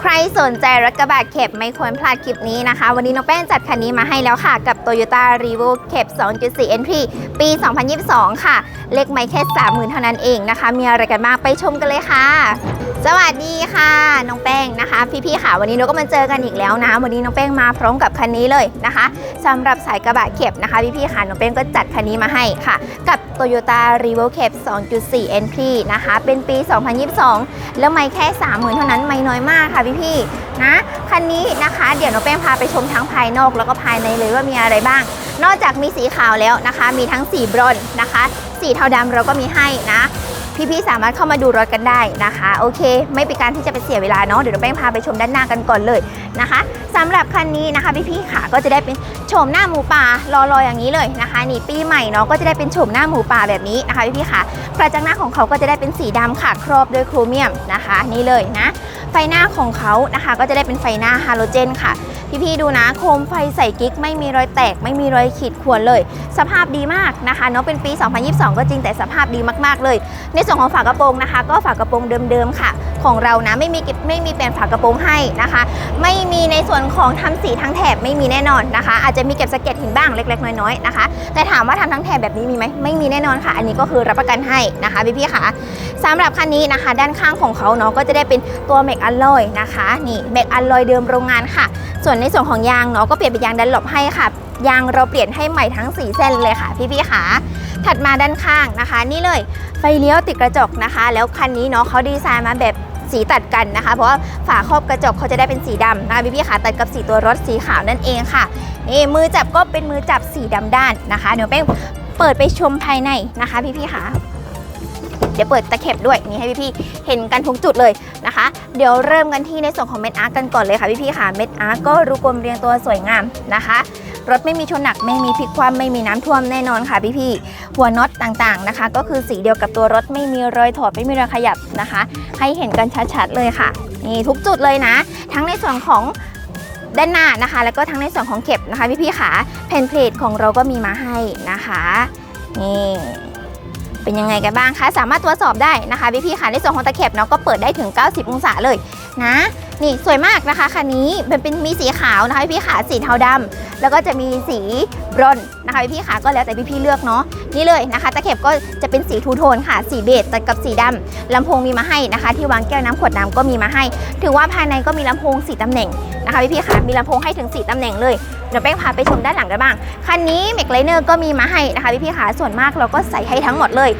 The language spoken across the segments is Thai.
ใครสนใจรถกระบะเข็บไม่ควรพลาดคลิปนี้นะคะ วันนี้น้องแป้งจัดคันนี้มาให้แล้วค่ะ กับ Toyota r e v o เข็บ2.4 NP ปี 2022 ค่ะ เลขไม่แค่ 30,000 เท่านั้นเองนะคะ มีอะไรกันบ้างไปชมกันเลยค่ะ สวัสดีค่ะน้องแป้งนะคะ พี่ๆค่ะ วันนี้เราก็มาเจอกันอีกแล้วนะ วันนี้น้องแป้งมาพร้อมกับคันนี้เลยนะคะสำหรับสายกระบะเข็บนะคะพี่ๆค่ะน้องแป้งก็จัดคันนี้มาให้ค่ะ กับ Toyota r e v o เข็บ2.4 Entry นะคะ เป็นปี 2022 แล้วไม่แค่ 30,000 เท่านั้นไม่น้อยมากค่ะพี่ๆนะคันนี้นะคะเดี๋ยวน้องแป้งพาไปชมทั้งภายนอกแล้วก็ภายในเลยว่ามีอะไรบ้าง นอกจากมีสีขาวแล้วนะคะ มีทั้งสีบรอนซ์นะคะ สีเทาดำเราก็มีให้นะ พี่ๆสามารถเข้ามาดูรถกันได้นะคะ โอเค ไม่เป็นการที่จะไปเสียเวลาเนาะเดี๋ยวเราแป้งพาไปชมด้านหน้ากันก่อนเลยนะคะสำหรับคันนี้นะคะพี่ๆค่ะก็จะได้เป็นโฉมหน้าหมูป่ารอๆอย่างนี้เลยนะคะนี่ปีใหม่เนาะก็จะได้เป็นโฉมหน้าหมูป่าแบบนี้นะคะพี่ๆค่ะกระจังหน้าของเขาก็จะได้เป็นสีดำค่ะครอบด้วยโครเมียมนะคะ นี่เลยนะ ไฟหน้าของเขานะคะ ก็จะได้เป็นไฟหน้าฮาโลเจนค่ะ พี่ๆดูนะโคมไฟใส่กิ๊ก ไม่มีรอยแตก ไม่มีรอยขีดข่วนเลย สภาพดีมากนะคะเนาะเป็นปี 2022 ก็จริงแต่สภาพดีมากๆเลย ในส่วนของฝากระโปรงนะคะ ก็ฝากระโปรงเดิมๆค่ะ ของเรานะ ไม่มีเก็บไม่มีเปลี่ยนฝากระโปรงให้นะคะ ไม่มีในส่วนของทำสีทั้งแถบไม่มีแน่นอนนะคะ อาจจะมีเก็บสะเก็ดหินบ้างเล็ก ๆ น้อยๆนะคะ แต่ถามว่าทำทั้งแถบแบบนี้มีไหมไม่มีแน่นอนค่ะ อันนี้ก็คือรับประกันให้นะคะพี่ๆค่ะสำหรับคันนี้นะคะ ด้านข้างของเขาเนาะก็จะได้เป็นตัวเมกอัลลอยนะคะนี่เมกอัลลอยเดิมโรงงานค่ะ ส่วนในส่วนของยางเนาะก็เปลี่ยนเป็นยางดันหลบให้ค่ะยางเราเปลี่ยนให้ใหม่ทั้ง 4 เส้นเลยค่ะ พี่ๆค่ะ ถัดมาด้านข้างนะคะ นี่เลยไฟเลี้ยวติดกระจกนะคะ แล้วคันนี้เนาะเขาดีไซน์มาแบบ สีตัดกันนะคะ เพราะว่าฝาครอบกระจกเขาจะได้เป็นสีดำนะคะพี่ๆค่ะตัดกับสีตัวรถสีขาวนั่นเองค่ะนี่มือจับก็เป็นมือจับสีดำด้านนะคะเดี๋ยวเป้เปิดไปชมภายในนะคะพี่ๆค่ะเดี๋ยวเปิดตะเข็บด้วยนี่ให้พี่ๆเห็นกันทุกจุดเลยนะคะ เดี๋ยวเริ่มกันที่ในส่วนของเม็ดอาร์กันก่อนเลยค่ะพี่ๆค่ะเม็ดอาร์ก็รูกลมเรียงตัวสวยงามนะคะ รถไม่มีชนหนักไม่มีพลิกคว่ำไม่มีน้ำท่วมแน่นอนค่ะพี่ๆหัวน็อตต่างๆนะคะ ก็คือสีเดียวกับตัวรถไม่มีรอยถอดไม่มีรอยขยับนะคะ ให้เห็นกันชัดๆเลยค่ะนี่ทุกจุดเลยนะ ทั้งในส่วนของด้านหน้านะคะ แล้วก็ทั้งในส่วนของเข็บนะคะพี่ๆค่ะแผ่นเพลทของเราก็มีมาให้นะคะนี่เป็นยังไงกันบ้างคะ สามารถตรวจสอบได้นะคะพี่ๆค่ะในส่วนของตะเข็บเนาะก็เปิดได้ถึง 90 องศาเลย นะ นี่สวยมากนะคะคันนี้เป็นเป็นมีสีขาวนะคะพี่ขาสีเทาดำแล้วก็จะมีสีบรอนนะคะพี่ขาก็แล้วแต่พี่ๆเลือกเนาะนี่เลยนะคะตะเข็บก็จะเป็นสีทูโทนค่ะ สีเบจตัดกับสีดำลำโพงมีมาให้นะคะ ที่วางแก้วน้ำขวดน้ำก็มีมาให้ ถือว่าภายในก็มีลำโพงสีตำแหน่งนะคะพี่ๆขามีลำโพงให้ถึงสีตำแหน่งเลยเดี๋ยวแป้งพาไปชมด้านหลังกันบ้างคันนี้เมกไลเนอร์ก็มีมาให้นะคะพี่ๆขาส่วนมากเราก็ใส่ให้ทั้งหมดเลย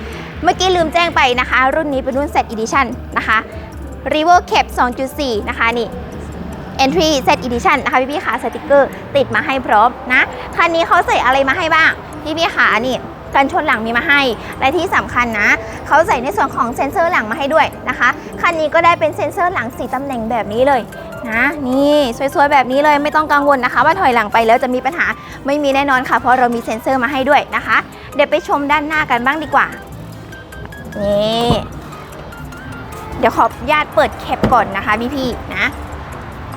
เมื่อกี้ลืมแจ้งไปนะคะ รุ่นนี้เป็นรุ่น Set Edition นะคะ r e v o Cap 2.4 นะคะนี่ Entry Set Edition นะคะพี่ๆขาสติกเกอร์ติดมาให้พร้อมนะ คันนี้เขาใส่อะไรมาให้บ้าง พี่ๆขานี่กันชนหลังมีมาให้ และที่สำคัญนะ เขาใส่ในส่วนของเซ็นเซอร์หลังมาให้ด้วยนะคะ คันนี้ก็ได้เป็นเซ็นเซอร์หลังสีตำแหน่งแบบนี้เลยนะ นี่สวยๆแบบนี้เลยไม่ต้องกังวลนะคะ ว่าถอยหลังไปแล้วจะมีปัญหาไม่มีแน่นอนค่ะ เพราะเรามีเซ็นเซอร์มาให้ด้วยนะคะ เดี๋ยวไปชมด้านหน้ากันบ้างดีกว่า นี่ เดี๋ยวขออนุญาตเปิดแคปก่อนนะคะพี่ๆนะ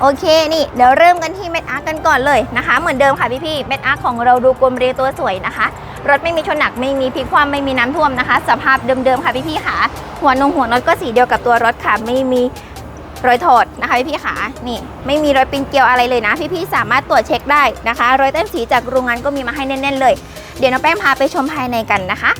โอเคนี่เดี๋ยวเริ่มกันที่เม็ดอาร์กันก่อนเลยนะคะ เหมือนเดิมค่ะพี่ๆเม็ดอาร์ของเราดูกลมเรียตัวสวยนะคะ รถไม่มีชนหนักไม่มีพลิกคว่ำไม่มีน้ำท่วมนะคะ สภาพเดิมๆค่ะพี่ๆค่ะ หัวนงหัวน็อตก็สีเดียวกับตัวรถค่ะไม่มีรอยถอดนะคะพี่ๆค่ะนี่ไม่มีรอยปินเกลียวอะไรเลยนะ พี่ๆสามารถตรวจเช็คได้นะคะ รอยแต้มสีจากโรงงานก็มีมาให้แน่น ๆ เลย เดี๋ยวน้องแป้งพาไปชมภายในกันนะคะ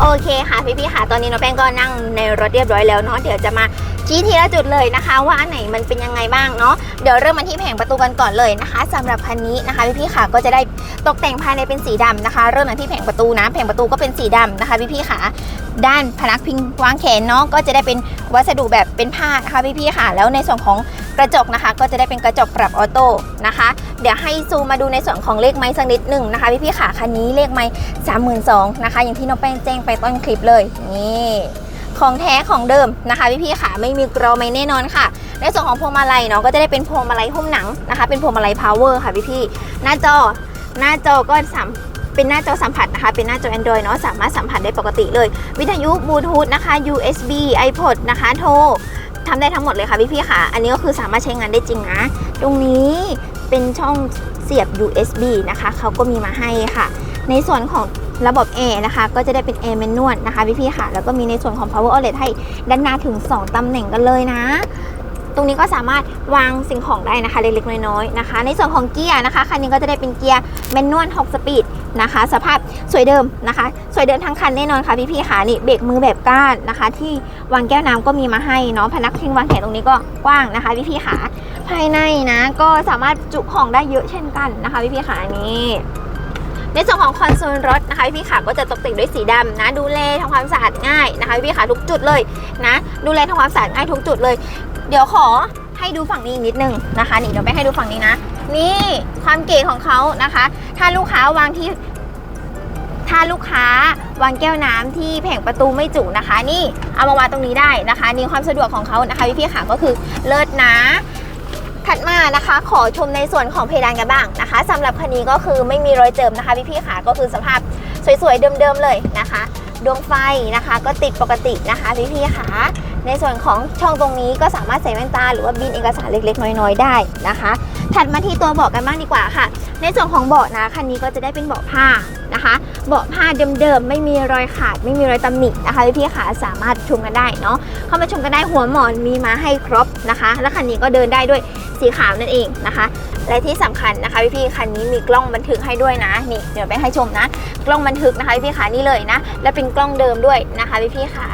โอเคค่ะพี่ๆค่ะตอนนี้น้องแป้งก็นั่งในรถเรียบร้อยแล้วเนาะเดี๋ยวจะมาชี้ทีละจุดเลยนะคะ ว่าอันไหนมันเป็นยังไงบ้างเนาะเดี๋ยวเริ่มมาที่แผงประตูกันก่อนเลยนะคะสำหรับคันนี้นะคะพี่ๆค่ะก็จะได้ตกแต่งภายในเป็นสีดำนะคะ เริ่มมาที่แผงประตูนะแผงประตูก็เป็นสีดำนะคะพี่ๆค่ะ ด้านพนักพิงวางแขนเนาะก็จะได้เป็นวัสดุแบบเป็นผ้านะคะพี่ๆค่ะ แล้วในส่วนของกระจกนะคะ ก็จะได้เป็นกระจกปรับออโต้นะคะ เดี๋ยวให้ซูมมาดูในส่วนของเลขไม้สักนิดหนึ่งนะคะพี่ๆค่ะคันนี้เลขไม้สามหมื่นสองนะคะ อย่างที่น้องแป้งแจ้งไปต้นคลิปเลยนี่ของแท้ของเดิมนะคะพี่ๆค่ะไม่มีกรอไม่แน่นอนค่ะในส่วนของพวงมาลัยเนาะก็จะได้เป็นพวงมาลัยหุ้มหนังนะคะ เป็นพวงมาลัยพาวเวอร์ค่ะพี่ๆหน้าจอหน้าจอก็สามเป็นหน้าจอสัมผัสนะคะ เป็นหน้าจอ Android เนาะสามารถสัมผัสได้ปกติเลย วิทยุบลูทูธนะคะ USB iPod นะคะโทรทำได้ทั้งหมดเลยค่ะพี่ๆค่ะ อันนี้ก็คือสามารถใช้งานได้จริงนะ ตรงนี้ เป็นช่องเสียบ USB นะคะเขาก็มีมาให้ค่ะ ในส่วนของระบบแอร์นะคะ ก็จะได้เป็นแอร์แมนนวลนะคะพี่ๆค่ะ แล้วก็มีในส่วนของ power outlet ให้ด้านหน้าถึง 2ตำแหน่งกันเลยนะ ตรงนี้ก็สามารถวางสิ่งของได้นะคะ เล็กๆน้อยๆนะคะ ในส่วนของเกียร์นะคะคันนี้ก็จะได้เป็นเกียร์แมนนวล6สปีดนะคะ สภาพสวยเดิมนะคะ สวยเดิมทั้งคันแน่นอนค่ะพี่ๆค่ะนี่เบรกมือแบบก้านนะคะ ที่วางแก้วน้ำก็มีมาให้เนาะพนักพิงวางแขนตรงนี้ก็กว้างนะคะพี่ๆค่ะ ภายในนะ ก็สามารถจุของได้เยอะเช่นกันนะคะพี่ๆค่ะนี่ในส่วนของคอนโซลรถนะคะพี่ๆค่ะก็จะตกแต่งด้วยสีดำนะ ดูแลทำความสะอาดง่ายนะคะพี่ๆค่ะทุกจุดเลยนะ ดูแลทำความสะอาดง่ายทุกจุดเลย เดี๋ยวขอให้ดูฝั่งนี้อีกนิดนึงนะคะนี่เดี๋ยวไปให้ดูฝั่งนี้นะ นี่ความเก๋ของเขานะคะ ถ้าลูกค้าวางที่ ถ้าลูกค้าวางแก้วน้ำที่แผงประตูไม่จุนะคะ นี่เอามาวางตรงนี้ได้นะคะ นี่ความสะดวกของเขานะคะพี่ๆค่ะก็คือเลิศนะ ถัดมานะคะขอชมในส่วนของเพดานกันบ้างนะคะสำหรับคันนี้ก็คือไม่มีรอยเจิมนะคะพี่ๆค่ะก็คือสภาพสวยๆเดิมๆเลยนะคะดวงไฟนะคะก็ติดปกตินะคะพี่ๆค่ะในส่วนของช่องตรงนี้ก็สามารถใส่แว่นตาหรือว่าบินเอกสารเล็ก ๆ น้อยๆ ได้นะคะ ถัดมาที่ตัวเบาะกันบ้างดีกว่าค่ะ ในส่วนของเบาะนะคันนี้ก็จะได้เป็นเบาะผ้านะคะ เบาะผ้าเดิมๆไม่มีรอยขาด ไม่มีรอยตำหนินะคะพี่ๆค่ะสามารถชมกันได้เนาะเข้ามาชมกันได้หัวหมอนมีมาให้ครบนะคะ และคันนี้ก็เดินได้ด้วยสีขาวนั่นเองนะคะ และที่สำคัญนะคะพี่ๆคันนี้มีกล้องบันทึกให้ด้วยนะนี่เดี๋ยวไปให้ชมนะ กล้องบันทึกนะคะพี่ๆขานี่เลยนะ และเป็นกล้องเดิมด้วยนะคะพี่ๆขา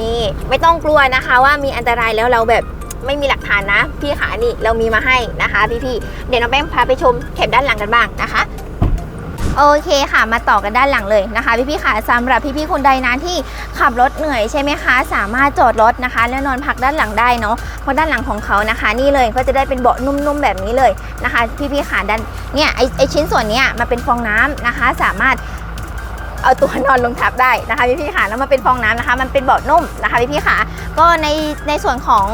นี่ไม่ต้องกลัวนะคะว่ามีอันตรายแล้วเราแบบไม่มีหลักฐานนะ พี่ขานี่เรามีมาให้นะคะ พี่ๆเดี๋ยวน้องแป้งพาไปชมเข็บด้านหลังกันบ้างนะคะ โอเคค่ะ มาต่อกันด้านหลังเลยนะคะพี่พี่ๆค่ะสำหรับพี่พี่ๆคนใดนะที่ขับรถเหนื่อยใช่ไหมคะ สามารถจอดรถนะคะแล้วนอนพักด้านหลังได้เนาะเพราะด้านหลังของเขานะคะ นี่เลยก็จะได้เป็นเบาะนุ่มๆแบบนี้เลยนะคะ พี่พี่ๆค่ะด้านเนี่ยไอไอชิ้นส่วนเนี้ยมันเป็นฟองน้ำนะคะ สามารถเอาตัวนอนลงทับได้นะคะพี่พี่ๆค่ะแล้วมาเป็นฟองน้ำนะคะ มันเป็นเบาะนุ่มนะคะพี่พี่ๆค่ะก็ในในส่วนของ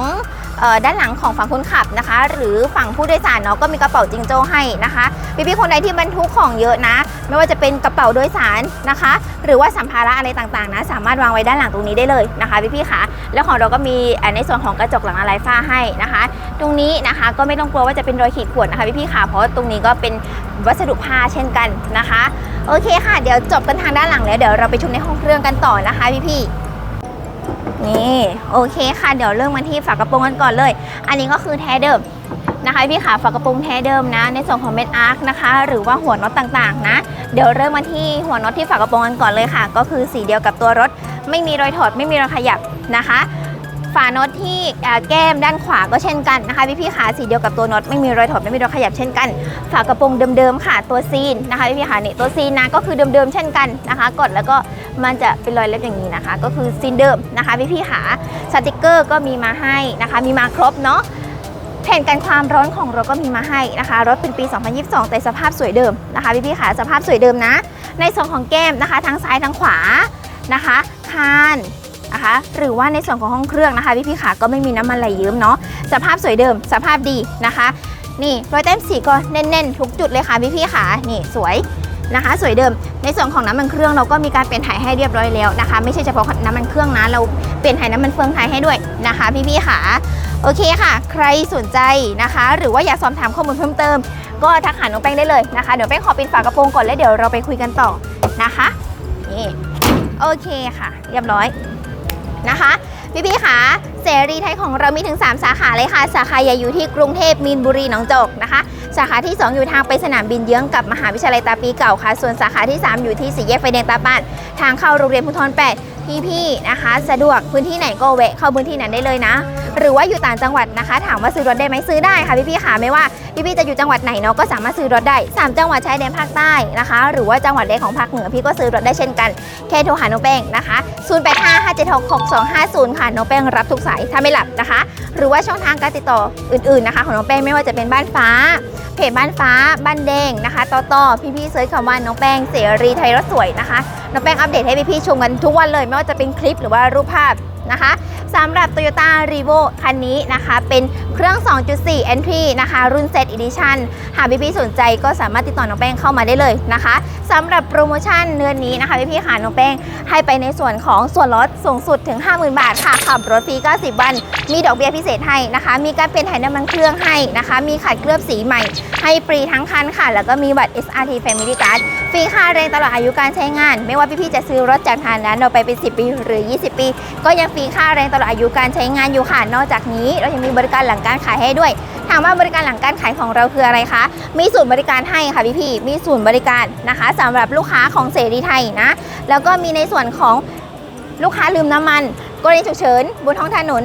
ออด้านหลังของฝั่งคนขับนะคะ หรือฝั่งผู้โดยสารเนาะก็มีกระเป๋าจิงโจ้ให้นะคะ พี่ๆคนใดที่บรรทุกของเยอะนะ ไม่ว่าจะเป็นกระเป๋าโดยสารนะคะ หรือว่าสัมภาระอะไรต่างๆนะ สามารถวางไว้ด้านหลังตรงนี้ได้เลยนะคะพี่ๆค่ะแล้วของเราก็มีในส่วนของกระจกหลังอะไรฟ้าให้นะคะ ตรงนี้นะคะก็ไม่ต้องกลัวว่าจะเป็นรอยขีดข่วนนะคะพี่พี่ๆค่ะเพราะตรงนี้ก็เป็นวัสดุผ้าเช่นกันนะคะ โอเคค่ะ เดี๋ยวจบกันทางด้านหลังแล้วเดี๋ยวเราไปชมในห้องเครื่องกันต่อนะคะพี่ๆนี่โอเคค่ะ เดี๋ยวเริ่มกันที่ฝากระโปรงกันก่อนเลย อันนี้ก็คือแท้เดิม นะคะพี่ขาฝากระโปรงแท้เดิมนะ ในส่วนของเม็ดอาร์คนะคะ หรือว่าหัวน็อตต่างๆ นะ เดี๋ยวเริ่มมาที่หัวน็อตที่ฝากระโปรงกันก่อนเลยค่ะ ก็คือสีเดียวกับตัวรถ ไม่มีรอยถอดไม่มีรอยขยับนะคะฝาน็อตที่แก้มด้านขวาก็เช่นกันนะคะพี่พี่ขาสีเดียวกับตัวน็อตไม่มีรอยถอดไม่มีรอยขยับเช่นกัน ฝากระโปรงเดิมๆค่ะตัวซีนนะคะพี่พี่ขาเนี่ตัวซีนนะก็คือเดิมๆเช่นกันนะคะกดแล้วก็มันจะเป็นรอยเล็บอย่างนี้นะคะ ก็คือซีนเดิมนะคะพี่พี่ขาสติกเกอร์ก็มีมาให้นะคะ มีมาครบเนาะ แผ่นกันความร้อนของราก็มีมาให้นะคะ รถเป็นปี 2022 แต่สภาพสวยเดิมนะคะพี่พี่ๆขาสภาพสวยเดิมนะ ในส่วนของแก้มนะคะทั้งซ้ายทั้งขวานะคะคานนะคะหรือว่าในส่วนของห้องเครื่องนะคะพี่พี่ๆขาก็ไม่มีน้ำมันไหลเยิ้มเนาะสภาพสวยเดิม สภาพดีนะคะ นี่รอยแต้มสีก็แน่นๆ ทุกจุดเลยค่ะพี่พี่ๆขานี่สวยนะคะ สวยเดิมในส่วนของน้ำมันเครื่องเราก็มีการเปลี่ยนถ่ายให้เรียบร้อยแล้วนะคะ ไม่ใช่เฉพาะน้ำมันเครื่องนะเราเปลี่ยนถ่ายน้ำมันเฟืองไทยให้ด้วยนะคะ พี่พี่ๆขา โอเคค่ะ ใครสนใจนะคะ หรือว่าอยากสอบถามข้อมูลเพิ่มเติม ก็ทักหาน้องแป้งได้เลยนะคะ เดี๋ยวแป้งขอปิดฝากระโปรงก่อนแล้วเดี๋ยวเราไปคุยกันต่อนะคะนี่โอเคค่ะ เรียบร้อยนะคะพี่พี่ๆค่ะเสรีไทยของเรามีถึง 3 สาขาเลยค่ะ สาขาใหญ่อยู่ที่กรุงเทพมีนบุรีหนองจอกนะคะ สาขาที่ 2 อยู่ทางไปสนามบินเยื้องกับมหาวิทยาลัยตาปีเก่าค่ะ ส่วนสาขาที่ 3 อยู่ที่สี่แยกไฟแดงตาปาน ทางเข้าโรงเรียนพุทธร8 พี่ๆนะคะ สะดวกพื้นที่ไหนก็แวะเข้าพื้นที่นั้นได้เลยนะ หรือว่าอยู่ต่างจังหวัดนะคะ ถามว่าซื้อรถได้ไหมซื้อได้ค่ะพี่ๆค่ะไม่ว่า พี่ๆจะอยู่จังหวัดไหนเนาะก็สามารถซื้อรถได้สามจังหวัดชายแดนภาคใต้นะคะ หรือว่าจังหวัดใดของภาคเหนือพี่ก็ซื้อรถได้เช่นกันแค่โทรหาน้องแป้งนะคะ0855766250 ค่ะน้องแป้งรับทุกสายถ้าไม่หลับนะคะ หรือว่าช่องทางการติดต่ออื่นๆนะคะ ของน้องแป้งไม่ว่าจะเป็นบ้านฟ้าเพจบ้านฟ้าบ้านแดงนะคะต่อต่อพี่ๆเซิร์ชคำว่าน้องแป้งเสรีไทยรถสวยนะคะน้องแป้งอัปเดตให้พี่ๆชมกันทุกวันเลยไม่ว่าจะเป็นคลิปหรือว่ารูปภาพนะคะสำหรับ Toyota r e v o คันนี้นะคะ เป็นเครื่อง 2.4 Entry นะคะ รุ่น Set Edition หากพี่ๆสนใจก็สามารถติดต่อน้องแป้งเข้ามาได้เลยนะคะสำหรับโปรโมชั่นเดือนนี้นะคะพี่ๆค่ะน้องแป้งให้ไปในส่วนของส่วนลดสูงสุดถึง 50,000 บาทค่ะขับรถฟรี 90 วัน มีดอกเบี้ยพิเศษให้นะคะ มีการเปลี่ยนถ่ายน้ำมันเครื่องให้นะคะ มีขัดเคลือบสีใหม่ ให้ฟรีทั้งคันค่ะ แล้วก็มีบัตร SRT Family Card ฟรีค่าแรงตลอดอายุการใช้งาน ไม่ว่าพี่ๆจะซื้อรถจากทางนั้นเราไปเป็น 10 ปีหรือ 20 ปี ก็ยังฟรีค่าแรงตลอดอายุการใช้งานอยู่ค่ะนอกจากนี้ เรายังมีบริการหลังการขายให้ด้วย ถามว่าบริการหลังการขายของเราคืออะไรคะ มีศูนย์บริการให้ค่ะพี่ๆมีศูนย์บริการนะคะสำหรับลูกค้าของเสรีไทยนะ แล้วก็มีในส่วนของลูกค้าลืมน้ำมันกรณีฉุกเฉินบนท้องถนน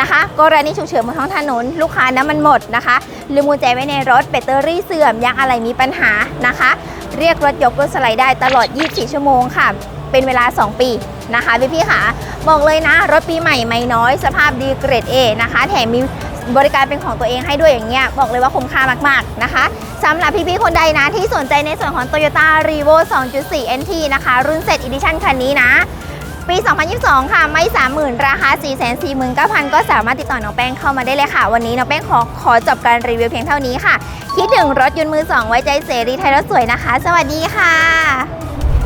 นะคะกรณีฉุกเฉินบนท้องถนน ลูกค้าน้ำมันหมดนะคะลืมกุญแจไว้ในรถแบตเตอรี่เสื่อมยางอะไรมีปัญหานะคะ เรียกรถยกรถสไลด์ได้ตลอด 24 ชั่วโมงค่ะ เป็นเวลา 2 ปีนะคะพี่พี่ค่ะบอกเลยนะ รถปีใหม่ไม่น้อย สภาพดีเกรด A นะคะ แถมมี บริการเป็นของตัวเองให้ด้วยอย่างเงี้ยบอกเลยว่าคุ้มค่ามากๆนะคะสำหรับพี่ๆคนใดนะที่สนใจในส่วนของ Toyota r e v o 2.4 NT นะคะ รุ่น Set Edition คันนี้นะ ปี 2022 ค่ะ ไม่ 30,000 ราคา 449,000 ก็สามารถติดต่อน้องแป้งเข้ามาได้เลยค่ะ วันนี้น้องแป้งขอขอจบการรีวิวเพียงเท่านี้ค่ะ คิดถึงรถยนต์มือสองไว้ใจเสรีไทยรถสวยนะคะ สวัสดีค่ะ